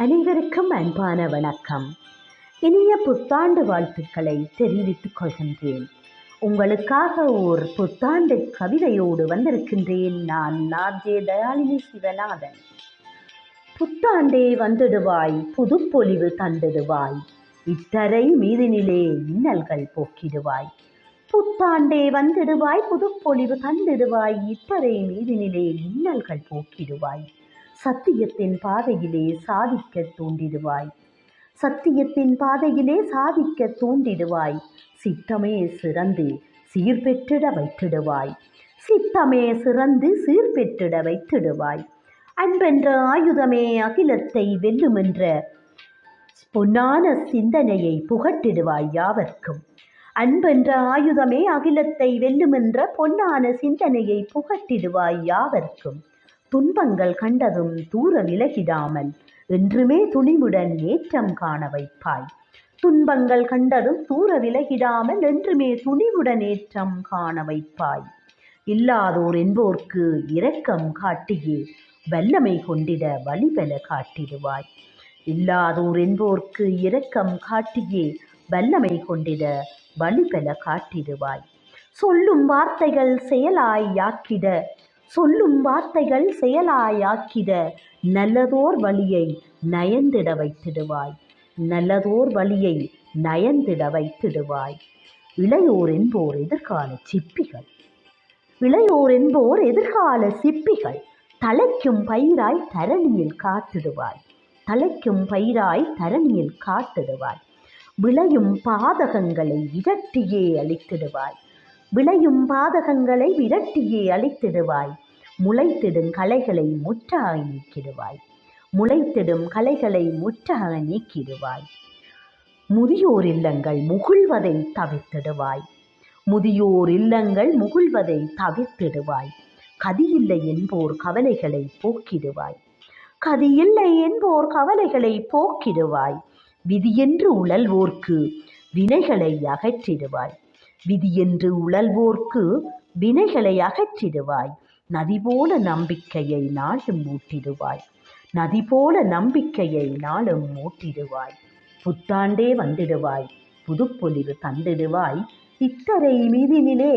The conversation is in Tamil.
அனைவருக்கும் அன்பான வணக்கம். இனிய புத்தாண்டு வாழ்த்துக்களை தெரிவித்துக் கொள்கின்றேன். உங்களுக்காக ஓர் புத்தாண்டு கவிதையோடு வந்திருக்கின்றேன் நான் நாஜே தயாளினி சிவநாதன். புத்தாண்டே வந்துடுவாய் புதுப்பொலிவு தந்திடுவாய். இத்தரை மீதினிலே இன்னல்கள் போக்கிடுவாய். புத்தாண்டே வந்திடுவாய் புதுப்பொலிவு தந்திடுவாய். இத்தரை மீதினிலே இன்னல்கள் போக்கிடுவாய். சத்தியத்தின் பாதையிலே சாதிக்க தூண்டிடுவாய். சத்தியத்தின் பாதையிலே சாதிக்க தூண்டிடுவாய். சித்தமே சிறந்து சீர்பெற்றிட வைத்திடுவாய். சித்தமே சிறந்து சீர்பெற்றிட வைத்திடுவாய். அன்பென்ற ஆயுதமே அகிலத்தை வெல்லுமென்ற பொன்னான சிந்தனையை புகட்டிடுவாய் யாவர்க்கும். அன்பென்ற ஆயுதமே அகிலத்தை வெல்லுமென்ற பொன்னான சிந்தனையை புகட்டிடுவாய் யாவர்க்கும். துன்பங்கள் கண்டதும் தூர விலகிடாமல் என்றுமே துணிவுடன் ஏற்றம் காண வைப்பாய். துன்பங்கள் கண்டதும் தூர விலகிடாமல் என்றுமே துணிவுடன் ஏற்றம் காண வைப்பாய். இல்லாதோர் என்போர்க்கு இரக்கம் காட்டியே வல்லமை கொண்டிட வழிபல காட்டிடுவாய். இல்லாதோர் என்போர்க்கு இரக்கம் காட்டியே வல்லமை கொண்டிட வழிபல காட்டிடுவாய். சொல்லும் வார்த்தைகள் செயலாய் யாக்கிட சொல்லும் வார்த்தைகள் செயலாயாக்கிட நல்லதோர் வழியை நயந்திட வைத்திடுவாய். நல்லதோர் வழியை நயந்திட வைத்திடுவாய். இளையோர் என்போர் எதிர்கால சிப்பிகள் இளையோர் என்போர் எதிர்கால சிப்பிகள் தலைக்கும் பயிராய் தரணியில் காத்திடுவாய். தலைக்கும் பயிராய் தரணியில் காத்திடுவாய். விளையும் பாதகங்களை இரட்டியே அளித்திடுவாய். விளையும் பாதகங்களை விரட்டியே அழித்திடுவாய். முளைத்திடும் களைகளை முற்றாக நீக்கிடுவாய். முளைத்திடும் களைகளை முற்றாக நீக்கிடுவாய். முதியோர் இல்லங்கள் முகிழ்வதை தவிர்த்திடுவாய். முதியோர் இல்லங்கள் முகிழ்வதை தவிர்த்திடுவாய். கதியில்லை என்போர் கவலைகளை போக்கிடுவாய். கதியில்லை என்போர் கவலைகளை போக்கிடுவாய். விதியென்று உழல்வோர்க்கு வினைகளை அகற்றிடுவாய். விதியென்று உழல்வோர்க்கு வினைகளை அகற்றிடுவாய். நதி போல நம்பிக்கையை நாளும் மூட்டிடுவாய். நதி போல நம்பிக்கையை நாளும் மூட்டிடுவாய். புத்தாண்டே வந்திடுவாய். புதுப்பொலிவு தந்திடுவாய். இத்தரை மீதினிலே